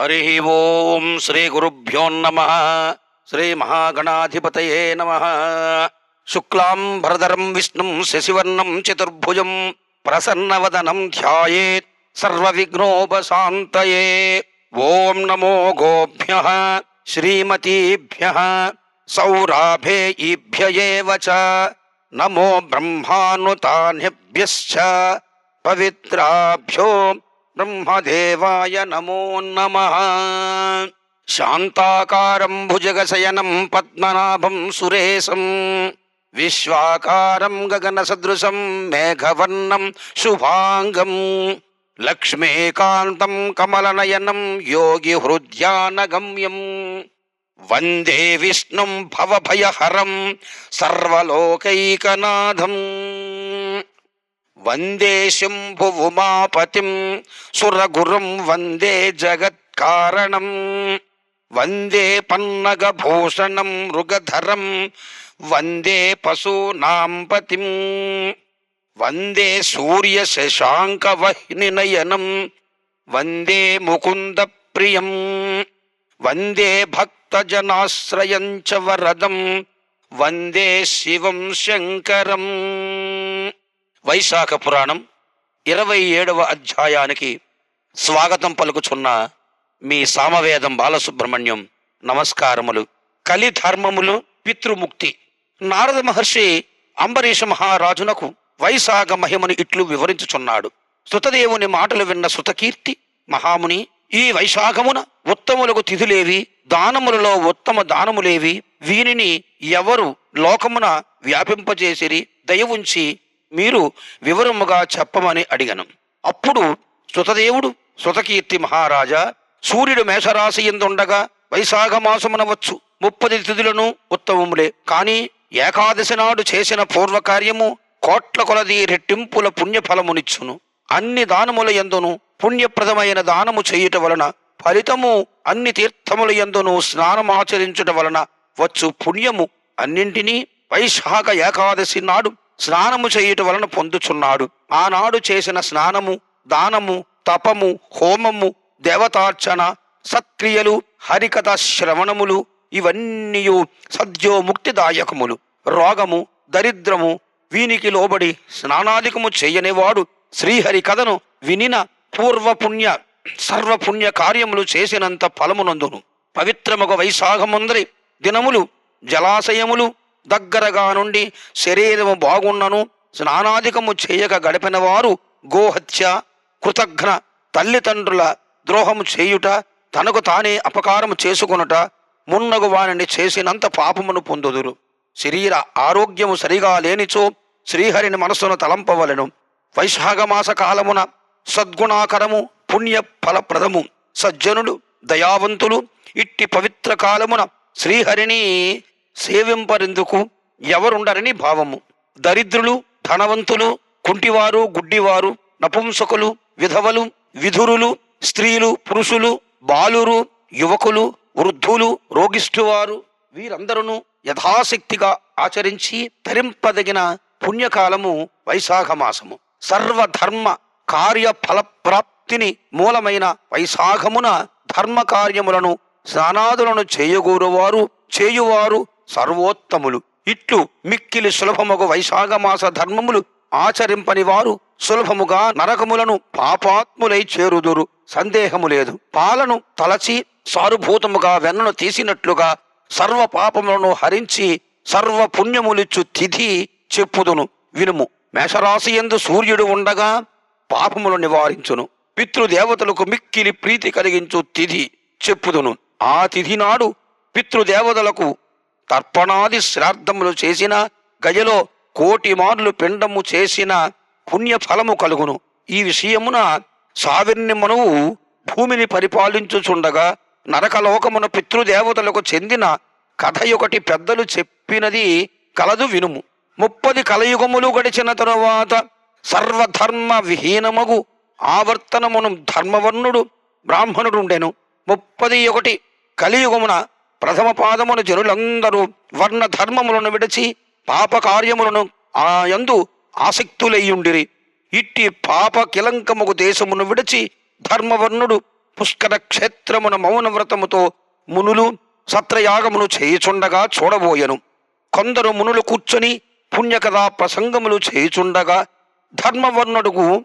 హరి ఓం శ్రీ గురుభ్యోన్నమ శ్రీ మహాగణాధిపతయే నమ. శుక్లాం భరధరం విష్ణుం శశివర్ణం చతుర్భుజం ప్రసన్నవదనం ధ్యాయేత్ సర్వవిఘ్నోపశాంతయే. ఓం నమో గోభ్య. శ్రీమతీభ్య. సౌరాభేయిభ్య చ. నమో బ్రహ్మానుతానిభ్యశ్చ. పవిత్రాభ్యో ब्रह्मदेवाय नमो नमः शान्ताकारं भुजगशयनं पद्मनाभं सुरेशं विश्वाकारं गगनसदृशं मेघवर्णं शुभाङ्गम् लक्ष्मीकान्तं कमलनयनं योगिहृद्यानगम्यम् वन्दे विष्णुं भवभयहरं सर्वलोकैकनाथम् வந்தே சிம்புவுமாபதிம் சுரகுரும் வந்தே ஜகத்காரணம். வந்தே பன்னகபூஷணம் ருகதரம் வந்தே பசூனாம்பதிம் வந்தே சூரிய சசாங்கவஹ்னிநயனம் வந்தே முகுந்த பிரியம் வந்தே பக்தஜனாசிரயஞ்ச வரதம் வந்தே சிவம் சங்கரம். వైశాఖ పురాణం ఇరవై ఏడవ అధ్యాయానికి స్వాగతం పలుకుచున్న మీ సామవేదం బాలసుబ్రహ్మణ్యం. నమస్కారములు. కలి ధర్మములు పితృముక్తి. నారద మహర్షి అంబరీష మహారాజునకు వైశాఖ మహిమను ఇట్లు వివరించుచున్నాడు. సుతదేవుని మాటలు విన్న సుతకీర్తి మహాముని ఈ వైశాఖమున ఉత్తములకు తిథులేవి దానములలో ఉత్తమ దానములేవి వీనిని ఎవరు లోకమున వ్యాపింపజేసిరి దయ ఉంచి మీరు వివరముగా చెప్పమని అడిగను. అప్పుడు సుతదేవుడు సుతకీర్తి మహారాజా సూర్యుడు మేషరాశి ఎందుండగా? వైశాఖ మాసమున వచ్చు ముప్పది తిథులను ఉత్తమములే. కానీ ఏకాదశి నాడు చేసిన పూర్వకార్యము కోట్ల కొలది రెట్టింపుల పుణ్యఫలమునిచ్చును. అన్ని దానముల ఎందును పుణ్యప్రదమైన దానము చేయుట వలన ఫలితము అన్ని తీర్థముల ఎందును స్నానమాచరించుట వలన వచ్చు పుణ్యము. అన్నింటినీ వైశాఖ ఏకాదశి నాడు స్నానము చేయుట వలన పొందుచున్నాడు. ఆనాడు చేసిన స్నానము దానము తపము హోమము దేవతార్చన సత్క్రియలు హరికథ శ్రవణములు ఇవన్నీ సద్యోముక్తిదాయకములు రోగము దరిద్రము వీనికి లోబడి స్నానాధికము చేయనివాడు శ్రీహరి కథను వినిన పూర్వపుణ్య సర్వపుణ్య కార్యములు చేసినంత ఫలమునందును. పవిత్రమొక వైశాఖముందరి దినములు జలాశయములు దగ్గరగా నుండి శరీరము బాగున్నను స్నానాధికము చేయక గడిపిన వారు గోహత్య కృతఘ్న తల్లిదండ్రుల ద్రోహము చేయుట తనకు తానే అపకారము చేసుకొనుట మున్నగు వానిని చేసినంత పాపమును పొందుదురు. శరీర ఆరోగ్యము సరిగా లేనిచో శ్రీహరిని మనస్సును తలంపవలెను. వైశాఖమాస కాలమున సద్గుణాకరము పుణ్య ఫలప్రదము. సజ్జనుడు దయావంతులు ఇట్టి పవిత్ర కాలమున శ్రీహరిని సేవింపరెందుకు ఎవరుండరని భావము. దరిద్రులు ధనవంతులు కుంటివారు గుడ్డివారు నపుంసకులు విధవలు విధురులు స్త్రీలు పురుషులు బాలురు యువకులు వృద్ధులు రోగిష్ఠువారు వీరందరూ యథాశక్తిగా ఆచరించి ధరింపదగిన పుణ్యకాలము వైశాఖ మాసము సర్వధర్మ కార్య ఫలప్రాప్తిని మూలమైన వైశాఖమున ధర్మ కార్యములను స్నానాదులను చేయగూరువారు చేయువారు సర్వోత్తములు. ఇట్లు మిక్కిలి సులభముగు వైశాఖమాస ధర్మములు ఆచరింపని వారు సులభముగా నరకములను పాపాత్ములై చేరుదురు. సందేహము లేదు. పాలను తలచి సారుభూతముగా వెన్నను తీసినట్లుగా సర్వ పాపములను హరించి సర్వ పుణ్యములిచ్చు తిథి చెప్పుదును. వినుము. మేషరాశి ఎందు సూర్యుడు ఉండగా పాపములు నివారించును. పితృదేవతలకు మిక్కిలి ప్రీతి కలిగించు తిథి చెప్పుదును. ఆ తిథి నాడు పితృదేవతలకు తర్పణాది శ్రాద్ధములు చేసిన గజలో కోటి మార్లు పిండము చేసిన పుణ్యఫలము కలుగును. ఈ విషయమున సావిర్ణిమనువు భూమిని పరిపాలించుచుండగా నరకలోకమున పితృదేవతలకు చెందిన కథ ఒకటి పెద్దలు చెప్పినది కలదు వినుము. ముప్పది కలయుగములు గడిచిన తరువాత సర్వధర్మ విహీనమగు ఆవర్తనమును ధర్మవర్ణుడు బ్రాహ్మణుడుండెను. ముప్పది ఒకటి కలియుగమున ప్రథమ పాదమున జనులందరూ వర్ణ ధర్మములను విడిచి పాపకార్యములను ఆయందు ఆసక్తులయ్యుండిరి ఇట్టి పాప కిలంకముకు దేశమును విడిచి ధర్మవర్ణుడు పుష్కర క్షేత్రమున మౌనవ్రతముతో మునులు సత్రయాగమును చేయుచుండగా చూడబోయెను. కొందరు మునులు కూర్చొని పుణ్యకథా ప్రసంగములు చేయుచుండగా ధర్మవర్ణుడుకు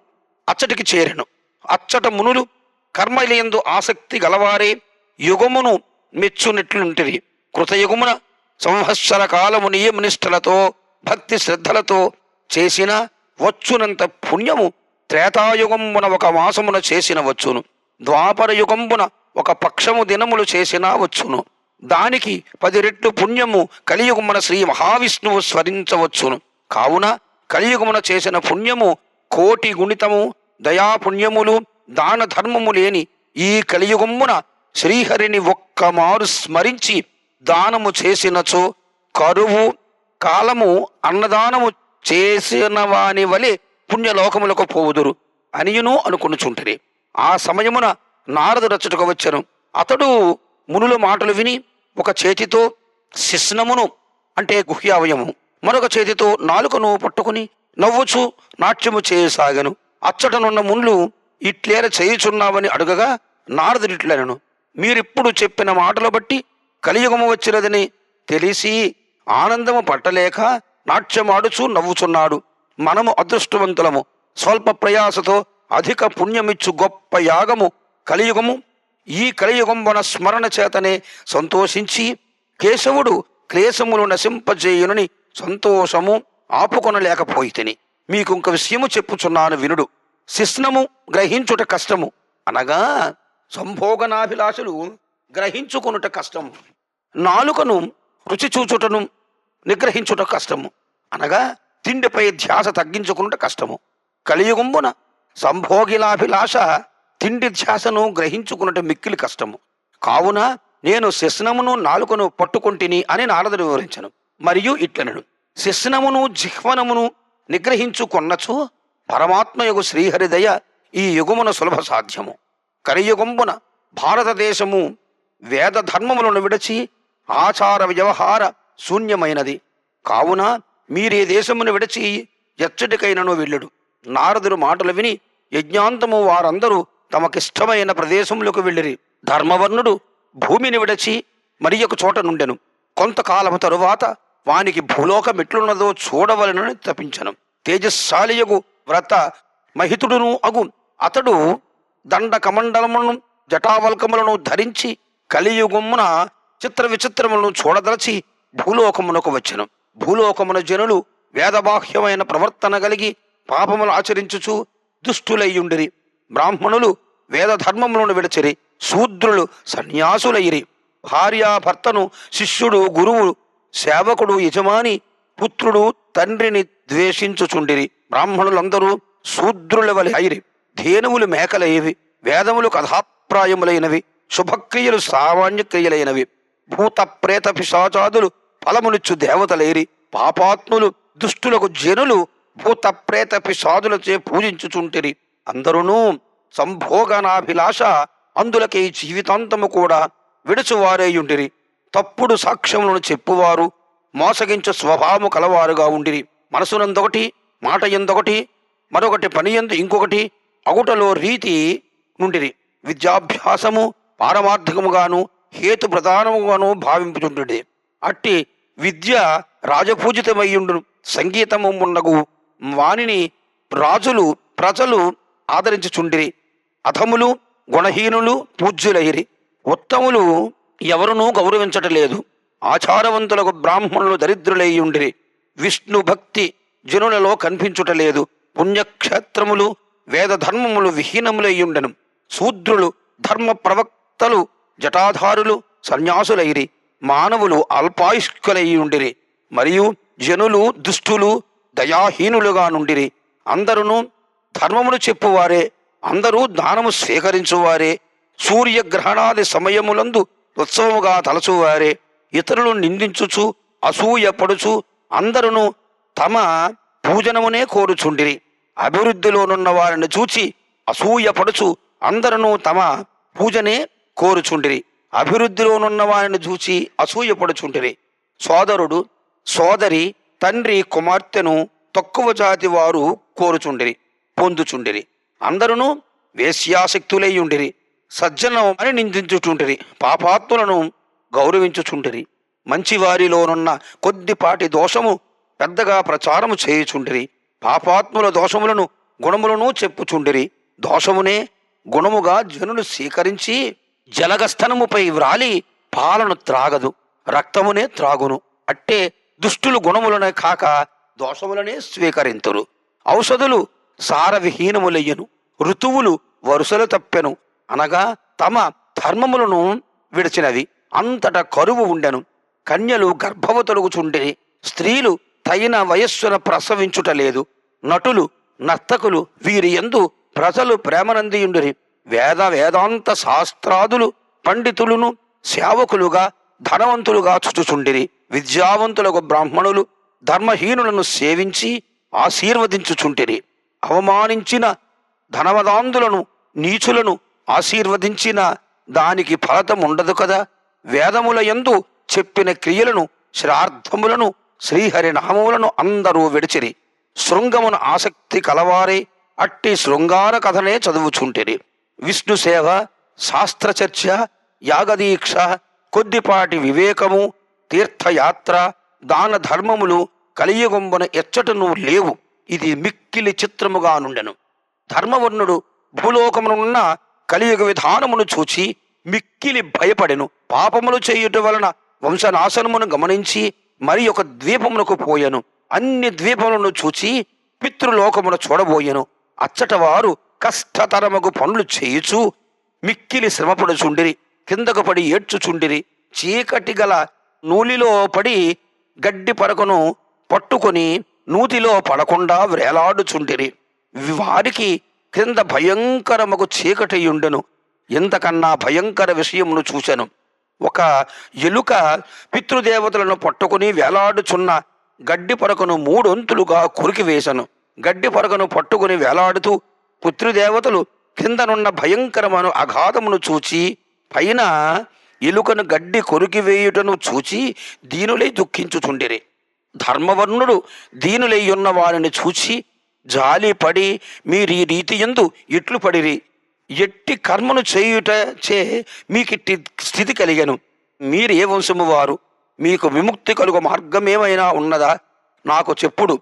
అచ్చటికి చేరెను. అచ్చట మునులు కర్మలయందు ఆసక్తి గలవారే యుగమును మెచ్చునట్లుంటిరి. కృతయుగమున సంవత్సర కాలము నియమనిష్టలతో భక్తి శ్రద్ధలతో చేసిన వచ్చునంత పుణ్యము త్రేతాయుగమున ఒక మాసమున చేసిన వచ్చును. ద్వాపర యుగంబున ఒక పక్షము దినములు చేసినా వచ్చును. దానికి పది రెట్లు పుణ్యము కలియుగమున శ్రీ మహావిష్ణువు స్మరించవచ్చును. కావున కలియుగమున చేసిన పుణ్యము కోటి గుణితము దయాపుణ్యములు దాన ధర్మము లేని ఈ కలియుగమున శ్రీహరిని ఒక్కమారు స్మరించి దానము చేసినచో కరువు కాలము అన్నదానము చేసిన వాని వలె పుణ్యలోకములకు పోవుదురు అనియును అనుకొనుచుంటిరి. ఆ సమయమున నారదు రచ్చుటకు వచ్చను. అతడు మునుల మాటలు విని ఒక చేతితో శిస్నమును అంటే గుహ్యావయము మరొక చేతితో నాలుకను పట్టుకుని నవ్వుచు నాట్యము చేయసాగను. అచ్చటనున్న మునులు ఇట్లేర చేయుచున్నావని అడుగగా నారదుడిట్లనను. మీరిప్పుడు చెప్పిన మాటలు బట్టి కలియుగము వచ్చినదని తెలిసి ఆనందము పట్టలేక నాట్యమాడుచు నవ్వుచున్నాడు. మనము అదృష్టవంతులము. స్వల్ప ప్రయాసతో అధిక పుణ్యమిచ్చు గొప్ప యాగము కలియుగము. ఈ కలియుగంబన స్మరణ చేతనే సంతోషించి కేశవుడు క్లేశములు నశింపజేయునని సంతోషము ఆపుకొనలేకపోయితిని. మీకు ఇంక విషయము చెప్పుచున్నాను వినుడు. శిష్ణము గ్రహించుట కష్టము. అనగా సంభోగనాభిలాషులు గ్రహించుకొనుట కష్టము నాలుకను రుచి చూచుటను నిగ్రహించుట కష్టము. అనగా తిండిపై ధ్యాస తగ్గించుకునుట కష్టము. కలియుగంబున సంభోగిలాభిలాష తిండి ధ్యాసను గ్రహించుకున్నట మిక్కిలి కష్టము. కావున నేను శిస్నమును నాలుకను పట్టుకుంటిని అని నారదుడు వివరించను. మరియు ఇట్లనడు శిస్నమును జిహ్వనమును నిగ్రహించుకొన్నచు పరమాత్మయగు శ్రీహరిదయ ఈ యుగమున సులభ సాధ్యము కలియుగంబున భారతదేశము వేద ధర్మములను విడచి ఆచార వ్యవహార శూన్యమైనది. కావున మీరే దేశమును విడచి ఎచ్చటికైనను వెళ్ళుడు. నారదుడు మాటలు విని యజ్ఞాంతము వారందరూ తమకిష్టమైన ప్రదేశములకు వెళ్ళిరి. ధర్మవర్ణుడు భూమిని విడచి మరి ఒక చోట నుండెను. కొంతకాలము తరువాత వానికి భూలోకం ఎట్లున్నదో చూడవలనని తప్పించను తేజస్శాలియగు వ్రత మహితుడును అగు. అతడు దండ కమండలములను జటావల్కములను ధరించి కలియుగమున చిత్ర విచిత్రములను చూడదలచి భూలోకమునకు వచ్చెను. భూలోకమున జనులు వేదబాహ్యమైన ప్రవర్తన కలిగి పాపములు ఆచరించుచు దుష్టులయ్యుండిరి. బ్రాహ్మణులు వేద ధర్మములను విడచిరి. శూద్రులు సన్యాసులైరి భార్యాభర్తను శిష్యుడు గురువు సేవకుడు యజమాని పుత్రుడు తండ్రిని ద్వేషించుచుండిరి. బ్రాహ్మణులందరూ శూద్రుల వలె అయిరి. ధేనువులు మేకలైవి వేదములు కథాప్రాయములైనవి శుభక్రియలు సామాన్య క్రియలైనవి భూత ప్రేత పిశాచాదులు ఫలమునిచ్చు దేవతలైరి పాపాత్ములు దుష్టులకు జనులు భూత ప్రేత పిశాదులచే పూజించుచుంటిరి. అందరూ సంభోగనాభిలాష అందులకే జీవితాంతము కూడా విడుచువారేయుండిరి. తప్పుడు సాక్ష్యములను చెప్పువారు మోసగించు స్వభావము కలవారుగా ఉండిరి. మనసునందొకటి మాట ఎందొకటి మరొకటి పని ఎందు ఇంకొకటి అగుటలో రీతి నుండిరి. విద్యాభ్యాసము పారమార్థకముగాను హేతు ప్రధానముగాను భావింపుతుంటుంది అట్టి విద్య రాజపూజితమయ్యుండును. సంగీతము ఉండగు వానిని రాజులు ప్రజలు ఆదరించుచుండిరి. అధములు గుణహీనులు పూజ్యులైరి. ఉత్తములు ఎవరునూ గౌరవించటలేదు. ఆచారవంతులకు బ్రాహ్మణులు దరిద్రులయ్యుండిరి విష్ణు భక్తి జనులలో కనిపించుటలేదు. పుణ్యక్షేత్రములు వేద ధర్మములు విహీనములయ్యుండెను శూద్రులు ధర్మ ప్రవక్తలు జటాధారులు సన్యాసులైరి మానవులు అల్పాయుష్కులయ్యుండిరి మరియు జనులు దుష్టులు దయాహీనులుగా నుండిరి. అందరును ధర్మమును చెప్పువారే అందరూ దానము స్వీకరించువారే సూర్యగ్రహణాది సమయములందు ఉత్సవముగా తలచువారే ఇతరులు నిందించుచు అసూయపడుచు అందరును తమ పూజనమునే కోరుచుండిరి. అభివృద్ధిలోనున్న వారిని చూచి అసూయపడుచు అందరూ తమ పూజనే కోరుచుండిరి అభివృద్ధిలోనున్న వారిని చూచి అసూయపడుచుంటిరి. సోదరుడు సోదరి తండ్రి కుమార్తెను తక్కువ జాతి వారు కోరుచుండిరి పొందుచుండిరి అందరును వేశ్యాసక్తులై సజ్జనం అని నిందించుచుంటిరి పాపాత్ములను గౌరవించుచుంటిరి. మంచివారిలోనున్న కొద్దిపాటి దోషము పెద్దగా ప్రచారము చేయుచుండిరి పాపాత్ముల దోషములను గుణములను చెప్పుచుండిరి. దోషమునే గుణముగా జనులు స్వీకరించి జలగస్థనముపై వ్రాలి పాలను త్రాగదు రక్తమునే త్రాగును. అట్టే దుష్టులు గుణములనే కాక దోషములనే స్వీకరింతురు. ఔషధులు సారవిహీనములయ్యను ఋతువులు వరుసలు తప్పెను. అనగా తమ ధర్మములను విడిచినవి అంతటా కరువు ఉండెను. కన్యలు గర్భవతులుగుచుండిరి స్త్రీలు తగిన వయస్సున ప్రసవించుట లేదు. నటులు నర్తకులు వీరి ఎందు ప్రజలు ప్రేమనందియుండిరి వేద వేదాంత శాస్త్రాదులు పండితులను సేవకులుగా ధనవంతులుగా చుచుచుండిరి. విద్యావంతులకు బ్రాహ్మణులు ధర్మహీనులను సేవించి ఆశీర్వదించుచుంటిరి. అవమానించిన ధనవదాంధులను నీచులను ఆశీర్వదించిన దానికి ఫలితం ఉండదు కదా? వేదముల యందు చెప్పిన క్రియలను శ్రార్థములను శ్రీహరి నామములను అందరూ విడిచిరి. శృంగమున ఆసక్తి కలవారి అట్టి శృంగార కథనే చదువుచుంటిరి. విష్ణు సేవ శాస్త్రచర్చ యాగదీక్ష కొద్దిపాటి వివేకము తీర్థయాత్ర దాన ధర్మములు కలియుగొంబన ఎచ్చటను లేవు. ఇది మిక్కిలి చిత్రముగా నుండెను. ధర్మవర్ణుడు భూలోకమునున్న కలియుగ విధానమును చూచి మిక్కిలి భయపడెను. పాపములు చేయుట వలన వంశనాశనమును గమనించి మరి ఒక ద్వీపమునకు పోయెను. అన్ని ద్వీపములను చూచి పితృలోకమును చూడబోయెను. అచ్చట వారు కష్టతరమగు పనులు చేయుచు మిక్కిలి శ్రమపడుచుండిరి కిందకు పడి ఏడ్చుచుండిరి చీకటి గల నూలిలో పడి గడ్డి పరకను పట్టుకొని నూతిలో పడకుండా వేలాడుచుండిరి. వారికి క్రింద భయంకరమగు చీకటియుండెను. ఇంతకన్నా భయంకర విషయమును చూశాను ఒక ఎలుక పితృదేవతలను పట్టుకుని వేలాడుచున్న గడ్డి పొరకను మూడొంతులుగా కురికి వేశను గడ్డి పొరకను పట్టుకుని వేలాడుతూ పితృదేవతలు కిందనున్న భయంకరమైన అఘాతమును చూచి పైన ఎలుకను గడ్డి కొరికి వేయుటను చూచి దీనులై దుఃఖించుచుండిరి. ధర్మవర్ణుడు దీనులయ్యున్న వారిని చూచి జాలిపడి మీరు ఈ రీతి ఎందు ఇట్లు పడిరి. ఎట్టి కర్మను చేయుట చే మీకిట్టి స్థితి కలిగాను. మీరు ఏ వంశము వారు? మీకు విముక్తి కలుగు మార్గమేమైనా ఉన్నదా? నాకు చెప్పుడు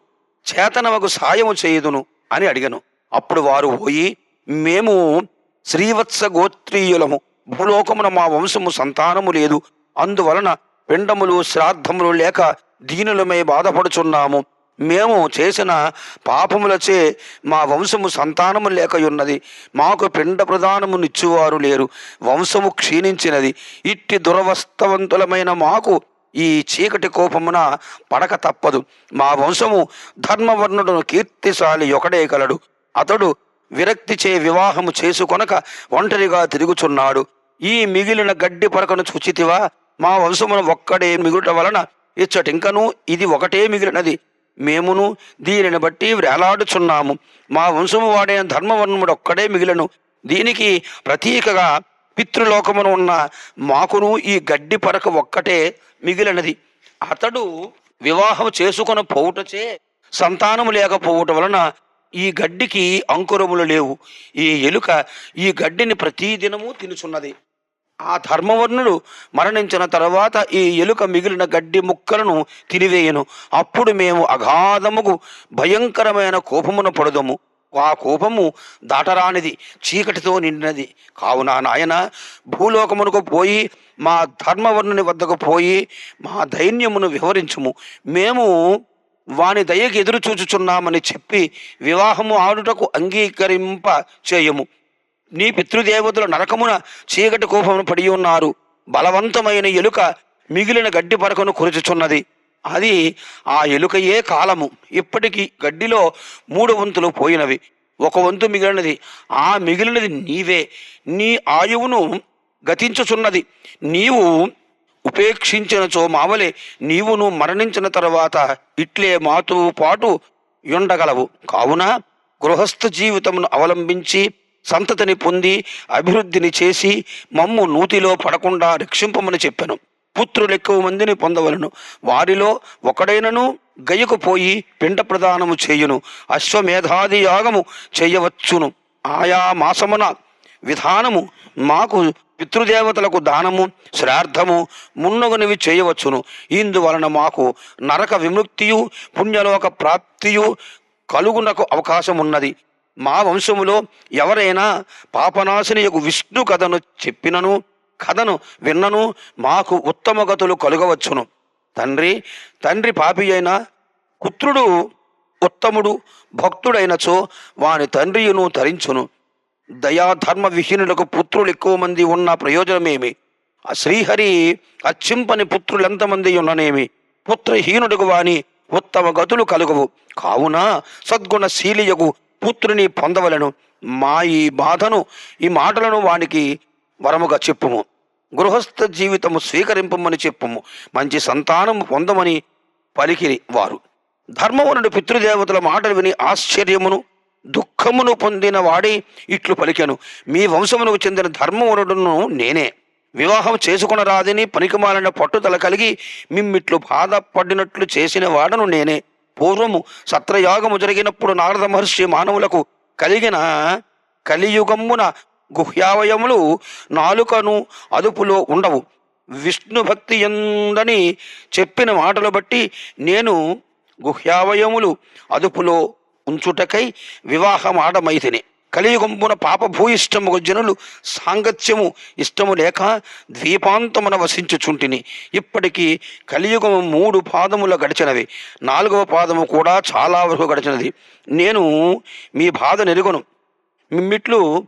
చేతనవకు సాయము చేయుదును అని అడిగను. అప్పుడు వారు పోయి మేము శ్రీవత్స గోత్రీయులము భూలోకమున మా వంశము సంతానము లేదు. అందువలన పిండములు శ్రాద్ధములు లేక దీనులమై బాధపడుచున్నాము. మేము చేసిన పాపములచే మా వంశము సంతానము లేకయున్నది. మాకు పిండ ప్రధానము నిచ్చువారు లేరు. వంశము క్షీణించినది. ఇట్టి దురవస్థవంతులమైన మాకు ఈ చీకటి కోపమున పడక తప్పదు. మా వంశము ధర్మవర్ణుడును కీర్తిశాలి ఒకడే కలడు అతడు విరక్తి చే వివాహము చేసుకొనక ఒంటరిగా తిరుగుచున్నాడు. ఈ మిగిలిన గడ్డి పరకను చూచితివా? మా వంశమున ఒక్కడే మిగుట వలన ఇచ్చటింకను ఇది ఒకటే మిగిలినది. మేమును దీనిని బట్టి వేలాడుచున్నాము. మా వంశము వాడైన ధర్మవర్ణముడు ఒక్కడే మిగిలను. దీనికి ప్రతీకగా పితృలోకమును ఉన్న మాకును ఈ గడ్డి పరక ఒక్కటే మిగిలినది. అతడు వివాహం చేసుకుని పోవుటచే సంతానము లేకపోవుట వలన ఈ గడ్డికి అంకురములు లేవు. ఈ ఎలుక ఈ గడ్డిని ప్రతిదినము తినుచున్నది. ఆ ధర్మవర్ణుడు మరణించిన తర్వాత ఈ ఎలుక మిగిలిన గడ్డి ముక్కలను తినివేయను. అప్పుడు మేము అగాధముకు భయంకరమైన కోపమును పడుదము. ఆ కోపము దాటరానిది చీకటితో నిండినది. కావున నాయన భూలోకమునకు పోయి మా ధర్మవర్ణుని వద్దకు పోయి మా దైన్యమును వివరించుము. మేము వాని దయకి ఎదురు చూచుచున్నామని చెప్పి వివాహము ఆడుటకు అంగీకరింప చేయము నీ పితృదేవతలు నరకమున చీకటి కోపమును పడి ఉన్నారు. బలవంతమైన ఎలుక మిగిలిన గడ్డి పరకను కురుచుచున్నది. అది ఆ ఎలుకయే కాలము. ఇప్పటికీ గడ్డిలో మూడు వంతులు పోయినవి. ఒక వంతు మిగిలినది. ఆ మిగిలినది నీవే. నీ ఆయువును గతించుచున్నది. నీవు ఉపేక్షించినచో మావలే నీవును మరణించిన తర్వాత ఇట్లే మాతో పాటు ఉండగలవు. కావున గృహస్థ జీవితమును అవలంబించి సంతతిని పొంది అభివృద్ధిని చేసి మమ్ము నూతిలో పడకుండా రక్షింపమని చెప్పాను. పుత్రులు ఎక్కువ మందిని పొందవలను. వారిలో ఒకడైనను గయ్యకు పోయి పిండ ప్రదానము చేయును. అశ్వమేధాది యాగము చేయవచ్చును. ఆయా మాసమున విధానము మాకు పితృదేవతలకు దానము శ్రార్థము మున్నగునివి చేయవచ్చును. ఇందువలన మాకు నరక విముక్తియు పుణ్యలోక ప్రాప్తియు కలుగునకు అవకాశం ఉన్నది మా వంశములో ఎవరైనా పాపనాశిని యొక్క విష్ణు కథను చెప్పినను కథను విన్నను మాకు ఉత్తమ గతులు కలుగవచ్చును. తండ్రి తండ్రి పాపి అయిన పుత్రుడు ఉత్తముడు భక్తుడైనచో వాని తండ్రియును తరించును. దయాధర్మ విహీనులకు పుత్రులు ఎక్కువ మంది ఉన్న ప్రయోజనమేమి? ఆ శ్రీహరి అచ్చింపని పుత్రులు ఎంతమంది ఉన్ననేమి? పుత్రహీనుడుగు వాని ఉత్తమ గతులు కలుగవు. కావున సద్గుణశీలియకు పుత్రుని పొందవలను. మా ఈ బాధను ఈ మాటలను వానికి వరముగా చెప్పుము. గృహస్థ జీవితము స్వీకరింపమని చెప్పుము. మంచి సంతానము పొందమని పలికిరి వారు. ధర్మవనుడు పితృదేవతల మాటలు విని ఆశ్చర్యమును దుఃఖమును పొందిన వాడి ఇట్లు పలికాను. మీ వంశమునకు చెందిన ధర్మవనుడును నేనే. వివాహం చేసుకునరాదని పనికిమాలిన పట్టుదల కలిగి మిమ్మిట్లు బాధపడినట్లు చేసిన వాడను నేనే. పూర్వము సత్రయాగము జరిగినప్పుడు నారద మహర్షి మానవులకు కలిగిన కలియుగమ్మున గుహ్యావయములు నాలుకను అదుపులో ఉండవు. విష్ణు భక్తి ఎందని చెప్పిన మాటలు బట్టి నేను గుహ్యావయములు అదుపులో ఉంచుటకై వివాహమాడమైతిని. కలియుగంబున పాప భూయిష్టము జనులు సాంగత్యము ఇష్టము లేక ద్వీపాంతమున వసించుచుంటిని. ఇప్పటికీ కలియుగము మూడు పాదముల గడిచినవి నాలుగవ పాదము కూడా చాలా వరకు గడిచినది. నేను మీ బాధ నెరుగును. మిమ్మిట్లు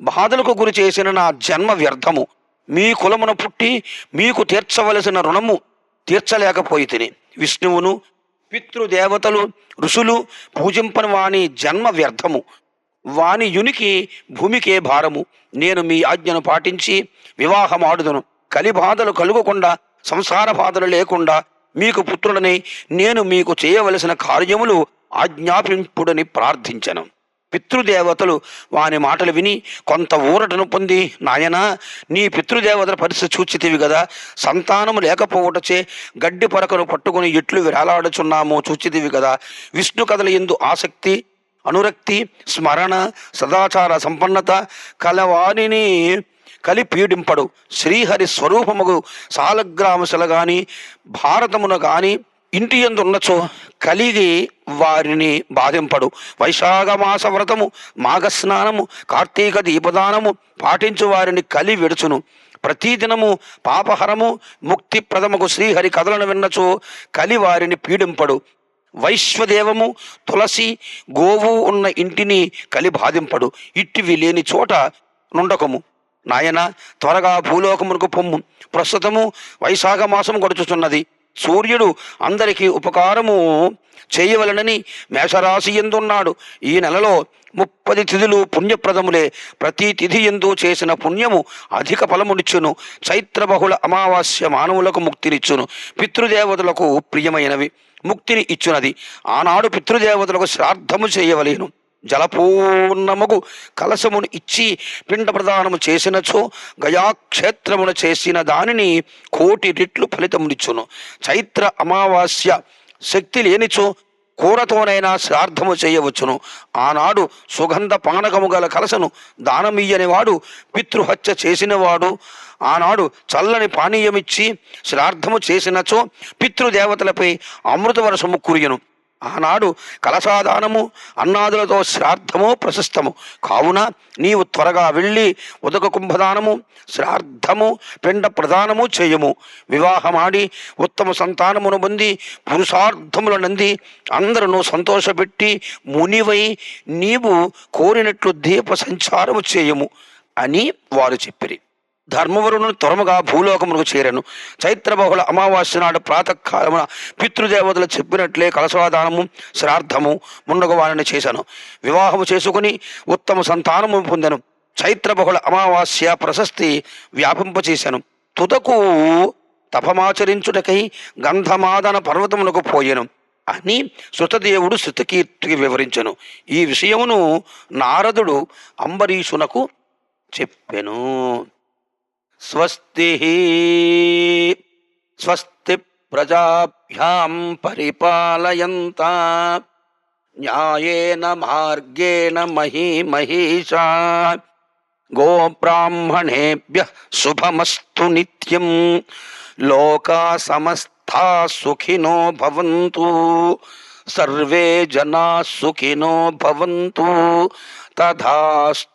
బాధలకు గురి చేసిన నా జన్మ వ్యర్థము. మీ కులమున పుట్టి మీకు తీర్చవలసిన రుణము తీర్చలేకపోయి తిని విష్ణువును పితృదేవతలు ఋషులు పూజింపని వాని జన్మ వ్యర్థము. వాని యునికి భూమికే భారము. నేను మీ ఆజ్ఞను పాటించి వివాహమాడుదును. కలి బాధలు కలుగకుండా సంసార బాధలు లేకుండా మీకు పుత్రుడని నేను మీకు చేయవలసిన కార్యములు ఆజ్ఞాపింపుడని ప్రార్థించను. పితృదేవతలు వాని మాటలు విని కొంత ఊరటను పొంది నాయనా నీ పితృదేవతల పరిస్థితి చూచితివి కదా సంతానము లేకపోవటచే గడ్డి పరకను పట్టుకుని ఎట్లు విరాలాడుచున్నామో చూచితివి కదా విష్ణు కథల ఎందు ఆసక్తి అనురక్తి స్మరణ సదాచార సంపన్నత కలవాణిని కలి పీడింపడు శ్రీహరి స్వరూపముగు సాలగ్రామశల గాని భారతమున గాని ఇంటి ఎందున్నచో కలిగి వారిని బాధింపడు. వైశాఖ మాస వ్రతము మాఘస్నానము కార్తీక దీపదానము పాటించు వారిని కలి విడుచును. ప్రతిదినము పాపహరము ముక్తిప్రదముకు శ్రీహరి కథలను విన్నచో కలి వారిని పీడింపడు. వైశ్వదేవము తులసి గోవు ఉన్న ఇంటిని కలి బాధింపడు ఇట్టివి లేని చోట నుండకము. నాయన త్వరగా భూలోకమునకు పొమ్ము. ప్రస్తుతము వైశాఖ మాసం గడుచుచున్నది. సూర్యుడు అందరికీ ఉపకారము చేయవలనని మేషరాశి ఎందున్నాడు? ఈ నెలలో ముప్పది తిథులు పుణ్యప్రదములే. ప్రతి తిథి ఎందు చేసిన పుణ్యము అధిక ఫలమునిచ్చును. చైత్ర బహుళ అమావాస్య మానవులకు ముక్తినిచ్చును. పితృదేవతలకు ప్రియమైనవి. ముక్తిని ఇచ్చునది. ఆనాడు పితృదేవతలకు శ్రాద్ధము చేయవలేను. జలపూర్ణముకు కలశమును ఇచ్చి పిండ ప్రదానము చేసినచో గయాక్షేత్రమును చేసిన దానిని కోటి రెట్లు ఫలితమునిచ్చును. చైత్ర అమావాస్య శక్తి లేనిచో కూరతోనైనా శ్రార్థము చేయవచ్చును. ఆనాడు సుగంధ పానకము గల కలసను దానమియ్యని వాడు పితృహత్య చేసినవాడు. ఆనాడు చల్లని పానీయమిచ్చి శ్రార్థము చేసినచో పితృదేవతలపై అమృత వర్షము కురియను. ఆనాడు కలసాదానము అన్నాదులతో శ్రాద్ధము ప్రశస్తము. కావున నీవు త్వరగా వెళ్ళి ఉదక కుంభదానము శ్రాద్ధము పిండ ప్రదానము చేయము. వివాహమాడి ఉత్తమ సంతానమును పొంది పురుషార్థముల నంది అందరూ సంతోషపెట్టి మునివై నీవు కోరినట్లు దీప సంచారము చేయము అని వారు చెప్పిరి. ధర్మవరుణుని త్వరముగా భూలోకమునకు చేరను. చైత్రబహుళ అమావాస్య నాడు ప్రాతకాలమున పితృదేవతలు చెప్పినట్లే కలశవాదానము శ్రార్థము ముండగు వారిని చేశాను వివాహము చేసుకుని ఉత్తమ సంతానము పొందెను. చైత్రబహుళ అమావాస్య ప్రశస్తి వ్యాపింపచేశాను తుదకు తపమాచరించుటకై గంధమాదన పర్వతమునకు పోయెను అని శృతదేవుడు శృతకీర్తికి వివరించను. ఈ విషయమును నారదుడు అంబరీషునకు చెప్పెను. स्वस्ति स्वस्ति प्रजाभ्याम परिपालयन्ता। न्यायेन मार्गेण मही महिषा गोब्राह्मणेभ्यः शुभमस्तु नित्यं लोका समस्ता सुखिनो भवन्तु। सर्वे जनाः सुखिनो भवन्तु। तथास्तु